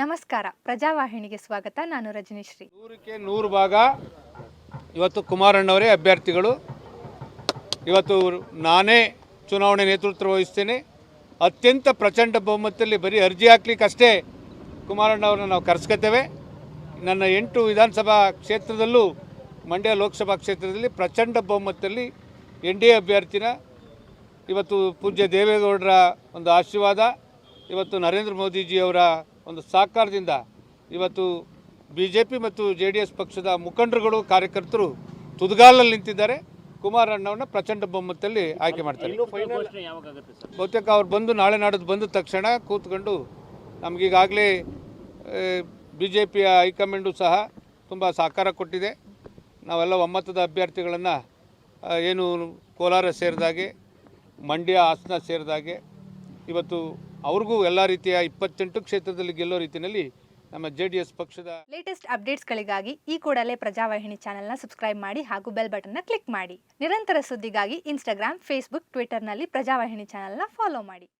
ನಮಸ್ಕಾರ. ಪ್ರಜಾವಾಹಿನಿಗೆ ಸ್ವಾಗತ. ನಾನು ರಜನೀಶ್ರೀ. ನೂರಕ್ಕೆ ನೂರು ಭಾಗ. ಇವತ್ತು ಕುಮಾರಣ್ಣವರೇ ಅಭ್ಯರ್ಥಿಗಳು. ಇವತ್ತು ನಾನೇ ಚುನಾವಣೆ ನೇತೃತ್ವ ವಹಿಸ್ತೇನೆ. ಅತ್ಯಂತ ಪ್ರಚಂಡ ಬಹುಮತದಲ್ಲಿ ಬರೀ ಅರ್ಜಿ ಹಾಕ್ಲಿಕ್ಕಷ್ಟೇ ಕುಮಾರಣ್ಣವ್ರನ್ನ ನಾವು ಕರೆಸ್ಕೊತೇವೆ. ನನ್ನ ಎಂಟು ವಿಧಾನಸಭಾ ಕ್ಷೇತ್ರದಲ್ಲೂ, ಮಂಡ್ಯ ಲೋಕಸಭಾ ಕ್ಷೇತ್ರದಲ್ಲಿ ಪ್ರಚಂಡ ಬಹುಮತದಲ್ಲಿ ಎನ್ ಡಿ ಎ ಅಭ್ಯರ್ಥಿನ ಇವತ್ತು ಪೂಜ್ಯ ದೇವೇಗೌಡರ ಒಂದು ಆಶೀರ್ವಾದ, ಇವತ್ತು ನರೇಂದ್ರ ಮೋದಿಜಿಯವರ ಒಂದು ಸಹಕಾರದಿಂದ ಇವತ್ತು ಬಿ ಜೆ ಪಿ ಮತ್ತು ಜೆ ಡಿ ಎಸ್ ಪಕ್ಷದ ಮುಖಂಡರುಗಳು ಕಾರ್ಯಕರ್ತರು ತುದ್ಗಾಲಲ್ಲಿ ನಿಂತಿದ್ದಾರೆ. ಕುಮಾರಣ್ಣವನ್ನ ಪ್ರಚಂಡ ಬಹುಮತದಲ್ಲಿ ಆಯ್ಕೆ ಮಾಡ್ತಾರೆ. ಬಹುತೇಕ ಅವ್ರು ಬಂದು ನಾಳೆ ನಾಡದ್ದು ಬಂದ ತಕ್ಷಣ ಕೂತ್ಕೊಂಡು ನಮಗೀಗಾಗಲೇ ಬಿ ಜೆ ಪಿಯ ಹೈಕಮಾಂಡು ಸಹ ತುಂಬ ಸಹಕಾರ ಕೊಟ್ಟಿದೆ. ನಾವೆಲ್ಲ ಒಮ್ಮತದ ಅಭ್ಯರ್ಥಿಗಳನ್ನು ಏನು ಕೋಲಾರ ಸೇರಿದಾಗೆ ಮಂಡ್ಯ ಹಾಸನ ಸೇರಿದಾಗೆ ಇವತ್ತು ಅವ್ರಿಗೂ ಎಲ್ಲ ರೀತಿಯ ಇಪ್ಪತ್ತೆಂಟು ಕ್ಷೇತ್ರದಲ್ಲಿ ಗೆಲ್ಲೋ ರೀತಿಯಲ್ಲಿ ನಮ್ಮ ಜೆ ಡಿ ಎಸ್ ಪಕ್ಷದ ಲೇಟೆಸ್ಟ್ ಅಪ್ಡೇಟ್ಸ್ಗಳಿಗಾಗಿ ಈ ಕೂಡಲೇ ಪ್ರಜಾವಾಹಿನಿ ಚಾನೆಲ್ನ ಸಬ್ಸ್ಕ್ರೈಬ್ ಮಾಡಿ ಹಾಗೂ ಬೆಲ್ ಬಟನ್ನ ಕ್ಲಿಕ್ ಮಾಡಿ. ನಿರಂತರ ಸುದ್ದಿಗಾಗಿ ಇನ್ಸ್ಟಾಗ್ರಾಮ್ ಫೇಸ್ಬುಕ್ ಟ್ವಿಟರ್ನಲ್ಲಿ ಪ್ರಜಾವಾಹಿನಿ ಚಾನೆಲ್ನ ಫಾಲೋ ಮಾಡಿ.